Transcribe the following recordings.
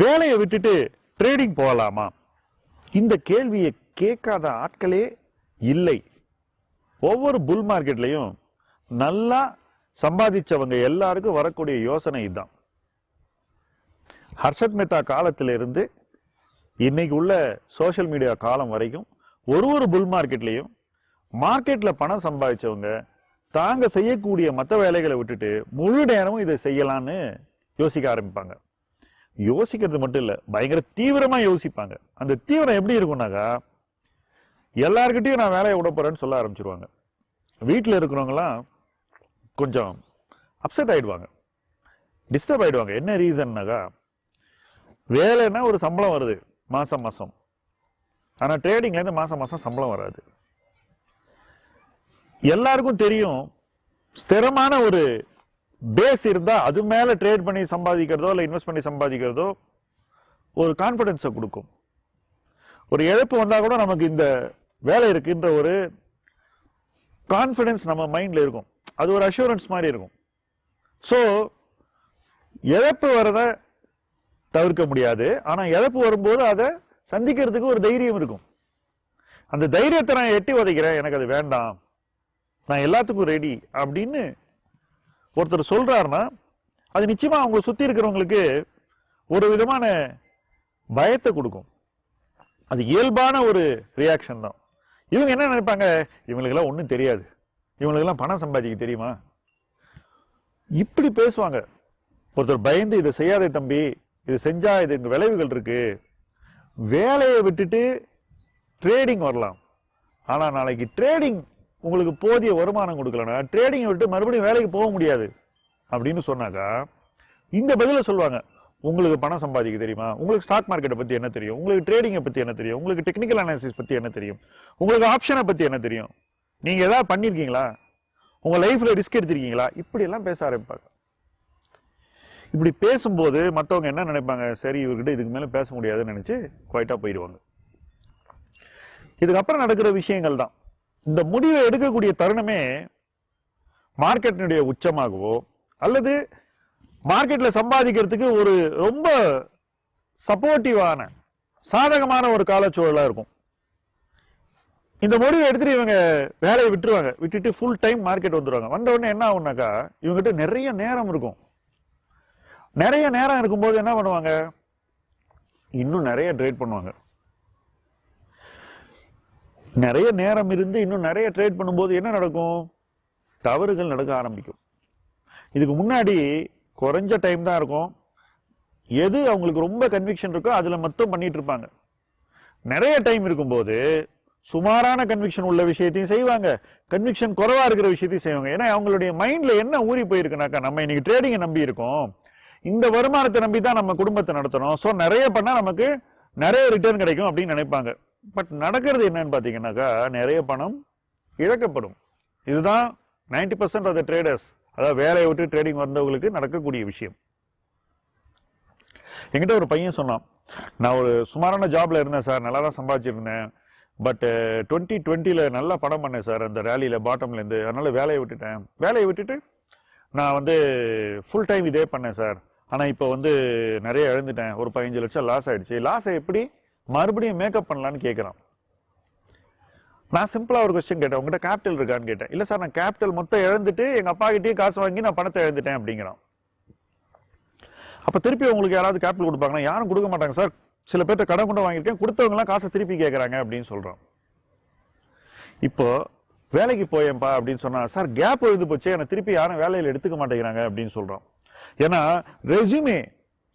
வேலையை விட்டுட்டு ட்ரேடிங் போகலாமா? இந்த கேள்வியை கேட்காத ஆட்களே இல்லை. ஒவ்வொரு புல் மார்க்கெட்லையும் நல்லா சம்பாதிச்சவங்க எல்லாருக்கும் வரக்கூடிய யோசனை இதுதான். ஹர்ஷத் மெத்தா காலத்திலிருந்து இன்னைக்கு உள்ள சோஷியல் மீடியா காலம் வரைக்கும் ஒரு ஒரு புல் மார்க்கெட்லையும் மார்க்கெட்டில் பணம் சம்பாதிச்சவங்க தாங்க செய்யக்கூடிய மற்ற வேலைகளை விட்டுட்டு முழு நேரமும் இதை செய்யலான்னு யோசிக்க ஆரம்பிப்பாங்க. யோசிக்கிறது மட்டும் இல்லை பயங்கர தீவிரமாக யோசிப்பாங்க. அந்த தீவிரம் எப்படி இருக்கும்னாக்கா எல்லாருக்கிட்டையும் நான் வேலையை விட போகிறேன்னு சொல்ல ஆரம்பிச்சிருவாங்க. வீட்டில் இருக்கிறவங்களாம் கொஞ்சம் அப்செட் ஆகிடுவாங்க டிஸ்டர்ப் ஆகிடுவாங்க என்ன ரீசன்னாக்கா வேலைன்னா ஒரு சம்பளம் வருது மாதம் மாதம் ஆனால் ட்ரேடிங்லேருந்து மாதம் மாதம் சம்பளம் வராது. எல்லாருக்கும் தெரியும் ஸ்திரமான ஒரு பேஸ் இருந்தா அது மேல ட்ரேட் பண்ணி சம்பாதிக்கிறதோ இல்லை இன்வெஸ்ட் பண்ணி சம்பாதிக்கிறதோ ஒரு கான்ஃபிடென்ஸை கொடுக்கும். ஒரு இழப்பு வந்தா கூட நமக்கு இந்த வேலை இருக்குன்ற ஒரு கான்ஃபிடென்ஸ் நம்ம மைண்ட்ல இருக்கும். அது ஒரு அஷூரன்ஸ் மாதிரி இருக்கும். ஸோ இழப்பு வரத தவிர்க்க முடியாது. ஆனால் இழப்பு வரும்போது அதை சந்திக்கிறதுக்கு ஒரு தைரியம் இருக்கும். அந்த தைரியத்தை நான் எட்டி உதைக்கிறேன். எனக்கு அது வேண்டாம். நான் எல்லாத்துக்கும் ரெடி அப்படின்னு ஒருத்தர் சொல்கிறாருன்னா அது நிச்சயமாக அவங்க சுற்றி இருக்கிறவங்களுக்கு ஒரு விதமான பயத்தை கொடுக்கும். அது இயல்பான ஒரு ரியாக்ஷன் தான். இவங்க என்ன நினைப்பாங்க? இவங்களுக்கெல்லாம் ஒன்றும் தெரியாது. இவங்களுக்கெல்லாம் பணம் சம்பாதிக்க தெரியுமா? இப்படி பேசுவாங்க. ஒருத்தர் பயந்து இதை செய்யாதே தம்பி இது செஞ்சா இதுக்கு விளைவுகள் இருக்கு. வேலையை விட்டுட்டு ட்ரேடிங் வரலாம். ஆனால் நாளைக்கு ட்ரேடிங் உங்களுக்கு போதிய வருமானம் கொடுக்கலனா ட்ரேடிங்கை விட்டு மறுபடியும் வேலைக்கு போக முடியாது. அப்படின்னு சொன்னாக்கா இந்த பதிலை சொல்லுவாங்க. உங்களுக்கு பணம் சம்பாதிக்க தெரியுமா? உங்களுக்கு ஸ்டாக் மார்க்கெட்டை பற்றி என்ன தெரியும்? உங்களுக்கு ட்ரேடிங்கை பற்றி என்ன தெரியும்? உங்களுக்கு டெக்னிக்கல் அனாலிசிஸ் பற்றி என்ன தெரியும்? உங்களுக்கு ஆப்ஷனை பற்றி என்ன தெரியும்? நீங்கள் எதாவது பண்ணியிருக்கீங்களா உங்கள் லைஃப்பில் ரிஸ்க் எடுத்திருக்கீங்களா? இப்படியெல்லாம் பேச ஆரம்பிப்பாங்க. இப்படி பேசும்போது மற்றவங்க என்ன நினைப்பாங்க? சரி இவர்கிட்ட இதுக்கு மேலே பேச முடியாதுன்னு நினச்சி குவைட்டாக போயிடுவாங்க. இதுக்கப்புறம் நடக்கிற விஷயங்கள் தான் இந்த முடிவை எடுக்கக்கூடிய தருணமே மார்க்கெட்டினுடைய உச்சமாகவோ அல்லது மார்க்கெட்டில் சம்பாதிக்கிறதுக்கு ஒரு ரொம்ப சப்போர்ட்டிவான சாதகமான ஒரு காலச்சூழலாக இருக்கும். இந்த முடிவை எடுத்துட்டு இவங்க வேலையை விட்டுருவாங்க. விட்டுட்டு ஃபுல் டைம் மார்க்கெட் வந்துடுவாங்க வந்த உடனே என்ன ஆகுனாக்கா இவங்ககிட்ட நிறைய நேரம் இருக்கும். நிறைய நேரம் இருக்கும்போது என்ன பண்ணுவாங்க? இன்னும் நிறைய ட்ரேட் பண்ணுவாங்க. நிறைய நேரம் இருந்து இன்னும் நிறைய ட்ரேட் பண்ணும்போது என்ன நடக்கும்? தவறுகள் நடக்க ஆரம்பிக்கும். இதுக்கு முன்னாடி குறைஞ்ச டைம் தான் இருக்கும். எது அவங்களுக்கு ரொம்ப கன்விக்ஷன் இருக்கோ அதில் மட்டும் பண்ணிட்டு இருப்பாங்க. நிறைய டைம் இருக்கும்போது சுமாரான கன்விக்ஷன் உள்ள விஷயத்தையும் செய்வாங்க. கன்விக்ஷன் குறவாக இருக்கிற விஷயத்தையும் செய்வாங்க. ஏன்னா அவங்களுடைய மைண்ட்ல என்ன ஊறி போயிருக்குனாக்கா நம்ம இன்னைக்கு ட்ரேடிங்கை நம்பி இருக்கோம். இந்த வருமானத்தை நம்பி தான் நம்ம குடும்பத்தை நடத்தணும். ஸோ நிறைய பண்ணால் நமக்கு நிறைய ரிட்டர்ன் கிடைக்கும் அப்படின்னு நினைப்பாங்க. பட் நடக்கிறது என்னன்னு பார்த்தீங்கன்னாக்கா நிறைய பணம் இழக்கப்படும். இதுதான் ninety percent of the traders அதாவது வேலையை விட்டு ட்ரேடிங் வந்தவங்களுக்கு நடக்கக்கூடிய விஷயம். என்கிட்ட ஒரு பையன் சொன்னான் நான் ஒரு சுமாரான ஜாப்ல இருந்தேன் சார் நல்லா தான் சம்பாதிச்சிருந்தேன். பட் டுவெண்ட்டி டுவெண்ட்டியில் நல்லா படம் பண்ணேன் சார் அந்த ரேலியில் பாட்டம்லேருந்து அதனால் வேலையை விட்டுட்டேன். வேலையை விட்டுட்டு நான் வந்து ஃபுல் டைம் இதே பண்ணேன் சார். ஆனால் இப்போ வந்து நிறைய இழந்துட்டேன். ஒரு பதினஞ்சு லட்சம் லாஸ் ஆகிடுச்சு லாஸை எப்படி மறுபடியும் மேக்கப் பண்ணலான்னு கேட்குறான் நான் சிம்பிளாக ஒரு கொஸ்டின் கேட்டேன். உங்கள்கிட்ட கேபிட்டல் இருக்கான்னு கேட்டேன். இல்லை சார் நான் கேபிட்டல் மொத்தம் இழந்துட்டு எங்கள் அப்பா காசு வாங்கி நான் பணத்தை இழந்துட்டேன் அப்படிங்கிறான். அப்போ திருப்பி உங்களுக்கு யாராவது கேபிட்டல் கொடுப்பாங்கன்னா யாரும் கொடுக்க மாட்டாங்க சார் சில பேர்ட்ட கடன் கொண்டு வாங்கியிருக்கேன். கொடுத்தவங்களாம் காசை திருப்பி கேட்குறாங்க அப்படின்னு சொல்கிறான் இப்போ வேலைக்கு போயேன்ப்பா அப்படின்னு சொன்னால் சார் கேப் எழுது போச்சு. என்னை திருப்பி யாரும் வேலையில் எடுத்துக்க மாட்டேங்கிறாங்க அப்படின்னு சொல்கிறோம் ஏன்னா ரெஸ்யூமே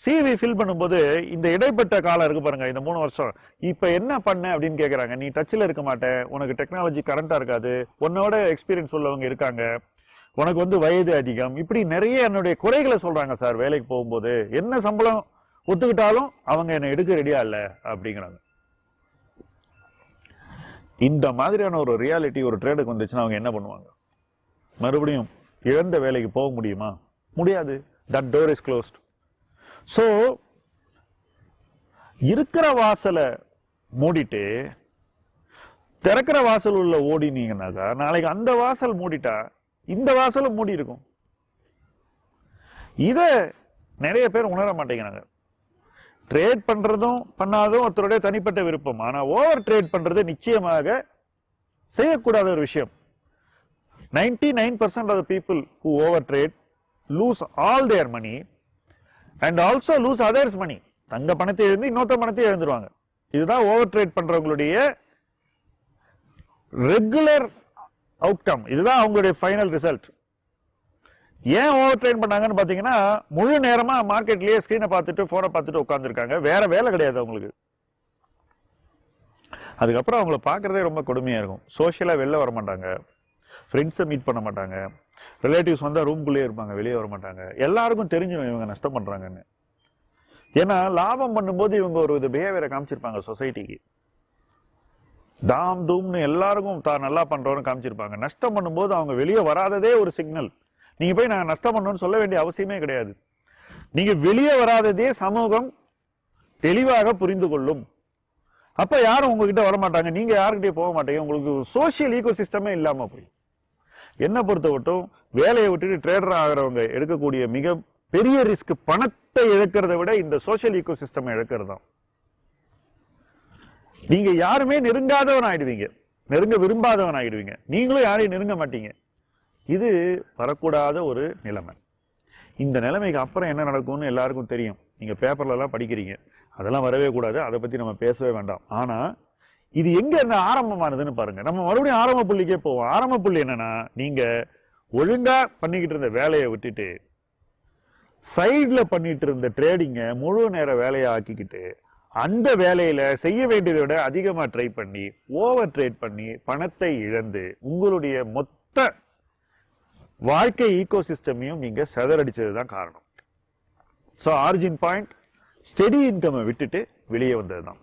சிவி ஃபில் பண்ணும்போது இந்த இடைப்பட்ட காலம் இருக்கு பாருங்க இந்த மூணு வருஷம். இப்போ என்ன பண்ண அப்படின்னு கேட்குறாங்க நீ டச்சில் இருக்க மாட்டேன் உனக்கு டெக்னாலஜி கரண்ட்டாக இருக்காது. உன்னோட எக்ஸ்பீரியன்ஸ் உள்ளவங்க இருக்காங்க. உனக்கு வந்து வயது அதிகம். இப்படி நிறைய என்னுடைய குறைகளை சொல்கிறாங்க சார் வேலைக்கு போகும்போது. என்ன சம்பளம் ஒத்துக்கிட்டாலும் அவங்க என்னை எடுக்க ரெடியா இல்லை அப்படிங்கிறாங்க. இந்த மாதிரியான ஒரு ரியாலிட்டி ஒரு ட்ரேடுக்கு வந்துச்சுன்னா அவங்க என்ன பண்ணுவாங்க? மறுபடியும் இழந்த வேலைக்கு போக முடியுமா? முடியாது. That door is closed so இருக்கிற வாசலை மூடிட்டு திறக்கிற வாசல் உள்ள ஓடினீங்கன்னாக்கா நாளைக்கு அந்த வாசல் மூடிட்டா இந்த வாசலும் மூடி இருக்கும். இதை நிறைய பேர் உணர மாட்டேங்கிறாங்க. ட்ரேட் பண்ணுறதும் பண்ணாதும் ஒருத்தருடைய தனிப்பட்ட விருப்பம். ஆனால் ஓவர் ட்ரேட் பண்ணுறது நிச்சயமாக செய்யக்கூடாத ஒரு விஷயம். 99% nine percent of people who over trade lose all their money and also lose others money தங்க பணத்தை இழந்து இன்னொருத்த பணத்தை இழந்துருவாங்க. இதுதான் ஓவர் ட்ரேட் பண்றவங்களுடைய ரெகுலர் அவுட்கம் இதுதான் அவங்களுடைய ஃபைனல் ரிசல்ட் ஏன் ஓவர் ட்ரெயின் பண்ணாங்கன்னு பார்த்தீங்கன்னா முழு நேரமாக மார்க்கெட்லேயே ஸ்க்ரீனை பார்த்துட்டு ஃபோனை பார்த்துட்டு உட்காந்துருக்காங்க வேற வேலை கிடையாது அவங்களுக்கு. அதுக்கப்புறம் அவங்கள பார்க்குறதே ரொம்ப கொடுமையாக இருக்கும். சோஷியலாக வெளில வர மாட்டாங்க. ஃப்ரெண்ட்ஸை மீட் பண்ண மாட்டாங்க. ரிலேட்டிவ்ஸ் வந்தால் ரூம்குள்ளேயே இருப்பாங்க வெளியே வர மாட்டாங்க. எல்லாருக்கும் தெரிஞ்சிடும் இவங்க நஷ்டம் பண்ணுறாங்கன்னு ஏன்னா லாபம் பண்ணும்போது இவங்க ஒரு வித பிஹேவியரை காமிச்சிருப்பாங்க சொசைட்டிக்கு தாம் தூம்னு எல்லாருக்கும் தான் நல்லா பண்ணுறோன்னு காமிச்சிருப்பாங்க. நஷ்டம் பண்ணும்போது அவங்க வெளியே வராததே ஒரு சிக்னல் நீங்கள் போய் நாங்கள் நஷ்டம் பண்ணோன்னு சொல்ல வேண்டிய அவசியமே கிடையாது. நீங்கள் வெளியே வராததே சமூகம் தெளிவாக புரிந்து கொள்ளும். அப்போ யாரும் உங்ககிட்ட வர மாட்டாங்க யாருக்கிட்டே போக மாட்டீங்க. உங்களுக்கு சோஷியல் ஈகோ சிஸ்டமே இல்லாமல் போய். என்ன பொறுத்த மட்டும் வேலையை விட்டுட்டு ட்ரேடர் ஆகிறவங்க எடுக்கக்கூடிய மிக பெரிய ரிஸ்க் பணத்தை இழக்கிறத விட இந்த சோஷியல் ஈகோ சிஸ்டம் இழக்கிறது தான் நீங்க யாருமே நெருங்காதவன் ஆயிடுவீங்க நெருங்க விரும்பாதவன் ஆயிடுவீங்க நீங்களும் யாரையும் நெருங்க மாட்டீங்க. இது வரக்கூடாத ஒரு நிலைமை. இந்த நிலைமைக்கு அப்புறம் என்ன நடக்கும்னு எல்லாருக்கும் தெரியும். நீங்கள் பேப்பர்லலாம் படிக்கிறீங்க. அதெல்லாம் வரவே கூடாது. அதை பற்றி நம்ம பேசவே வேண்டாம். ஆனால் இது எங்கே என்ன ஆரம்பமானதுன்னு பாருங்கள் நம்ம மறுபடியும் ஆரம்ப புள்ளிக்கே போவோம். ஆரம்ப புள்ளி என்னன்னா நீங்கள் ஒழுங்காக பண்ணிக்கிட்டு இருந்த வேலையை விட்டுட்டு சைடில் பண்ணிட்டு இருந்த ட்ரேடிங்கை முழு நேர வேலையை ஆக்கிக்கிட்டு அந்த வேலையில் செய்ய வேண்டியதை விட அதிகமாக ட்ரை பண்ணி ஓவர் ட்ரேட் பண்ணி பணத்தை இழந்து உங்களுடைய மொத்த வாழ்க்கை ஈகோ சிஸ்டமையும் நீங்க செதறடிச்சது தான் காரணம் ஸோ ஆரிஜின் பாயிண்ட் ஸ்டெடி இன்கம்மை விட்டுட்டு வெளியே வந்தது தான்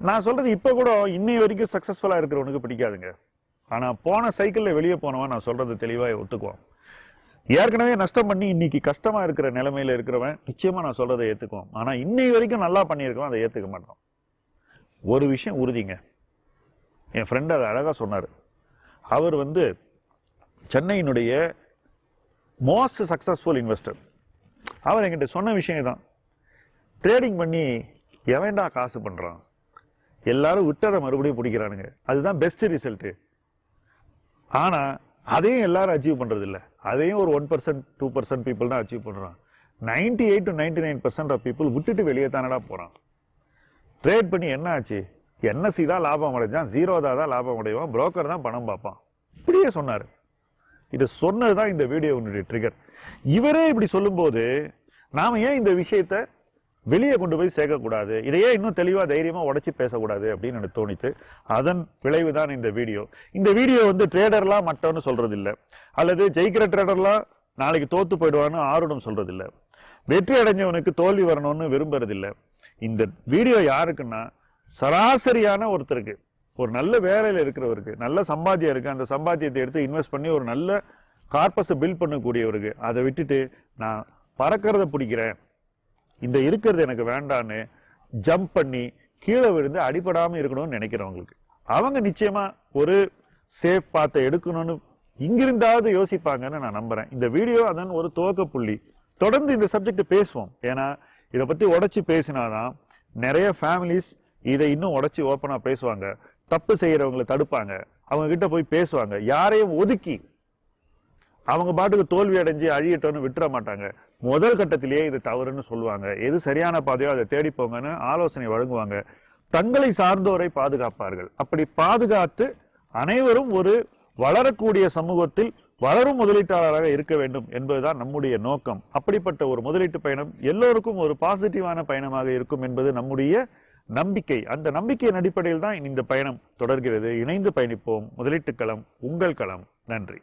நான் சொல்கிறது இப்போ கூட இன்னை வரைக்கும் சக்ஸஸ்ஃபுல்லாக இருக்கிறவனுக்கு பிடிக்காதுங்க. ஆனால் போன சைக்கிளில் வெளியே போனவன் நான் சொல்கிறது தெளிவாக ஒத்துக்குவான். ஏற்கனவே நஷ்டம் பண்ணி இன்னைக்கு கஷ்டமாக இருக்கிற நிலைமையில் இருக்கிறவன் நிச்சயமாக நான் சொல்கிறத ஏற்றுக்குவான் ஆனால் இன்னை வரைக்கும் நல்லா பண்ணியிருக்கவன் அதை ஏற்றுக்க மாட்டான். ஒரு விஷயம் உறுதிங்க. என் ஃப்ரெண்ட் அதை அழகாக சொன்னார். அவர் வந்து சென்னையினுடைய மோஸ்ட் சக்சஸ்ஃபுல் இன்வெஸ்டர் அவர் என்கிட்ட சொன்ன விஷயம் தான் ட்ரேடிங் பண்ணி எவன்டா காசு பண்ணுறான் எல்லாரும் விட்டதை மறுபடியும் பிடிக்கிறானுங்க. அதுதான் பெஸ்ட் ரிசல்ட்டு ஆனால் அதையும் எல்லாரும் அச்சீவ் பண்ணுறதில்ல அதையும் ஒரு one percent two percent people தான் அச்சீவ் பண்ணுறான் ninety eight to ninety nine percent of people விட்டுட்டு வெளியே தானடா போகிறான் ட்ரேட் பண்ணி என்ன ஆச்சு? என்எஸ்சி தான் லாபம் அடைஞ்சான் ஜீரோ தான் லாபம் அடைவான் புரோக்கர் தான் பணம் பார்ப்பான். இப்படியே சொன்னார். இது சொன்னது தான் இந்த வீடியோனுடைய ட்ரிகர் இவரே இப்படி சொல்லும்போது நாம் ஏன் இந்த விஷயத்த வெளியே கொண்டு போய் சேர்க்கக்கூடாது. இதையே இன்னும் தெளிவாக தைரியமாக உடச்சி பேசக்கூடாது அப்படின்னு எனக்கு தோணித்து அதன் விளைவு தான் இந்த வீடியோ. இந்த வீடியோ வந்து ட்ரேடர்லாம் மட்டம்னு சொல்கிறது இல்லை அல்லது ஜெயிக்கிற ட்ரேடர்லாம் நாளைக்கு தோத்து போயிடுவான்னு ஆர்வம் சொல்கிறது இல்லை வெற்றி அடைஞ்சவனுக்கு தோல்வி வரணும்னு விரும்புறது இந்த வீடியோ யாருக்குன்னா சராசரியான ஒருத்தருக்கு ஒரு நல்ல வேலையில் இருக்கிறவருக்கு நல்ல சம்பாத்தியம் இருக்குது அந்த சம்பாத்தியத்தை எடுத்து இன்வெஸ்ட் பண்ணி ஒரு நல்ல கார்பஸை பில்ட் பண்ணக்கூடியவருக்கு அதை விட்டுட்டு நான் பறக்கிறத பிடிக்கிறேன். இந்த இருக்கிறது எனக்கு வேண்டான்னு ஜம்ப் பண்ணி கீழே விழுந்து அடிபடாமல் இருக்கணும்னு நினைக்கிறவங்களுக்கு. அவங்க நிச்சயமா ஒரு சேஃப் பாத்தை எடுக்கணும்னு இங்கிருந்தாவது யோசிப்பாங்கன்னு நான் நம்புறேன். இந்த வீடியோ அதன் ஒரு துவக்க புள்ளி. தொடர்ந்து இந்த சப்ஜெக்ட் பேசுவோம். ஏன்னா இதை பத்தி உடச்சி பேசினாதான் நிறைய ஃபேமிலிஸ் இதை இன்னும் உடச்சி ஓப்பனாக பேசுவாங்க. தப்பு செய்கிறவங்களை தடுப்பாங்க. அவங்க கிட்ட போய் பேசுவாங்க. யாரையும் ஒதுக்கி அவங்க பாட்டுக்கு தோல்வி அடைஞ்சு அழியட்டோன்னு விட்டுற மாட்டாங்க. முதல் கட்டத்திலேயே இது தவறுன்னு சொல்லுவாங்க. எது சரியான பாதையோ அதை தேடி போங்கன்னு ஆலோசனை வழங்குவாங்க. தங்களை சார்ந்தோரை பாதுகாப்பார்கள். அப்படி பாதுகாத்து அனைவரும் ஒரு வளரக்கூடிய சமூகத்தில் வளரும் முதலீட்டாளராக இருக்க வேண்டும் என்பதுதான் நம்முடைய நோக்கம். அப்படிப்பட்ட ஒரு முதலீட்டு பயணம் எல்லோருக்கும் ஒரு பாசிட்டிவான பயணமாக இருக்கும் என்பது நம்முடைய நம்பிக்கை. அந்த நம்பிக்கையின் அடிப்படையில் தான் இந்த பயணம் தொடர்கிறது. இணைந்து பயணிப்போம். முதலீட்டு களம் உங்கள் களம். நன்றி.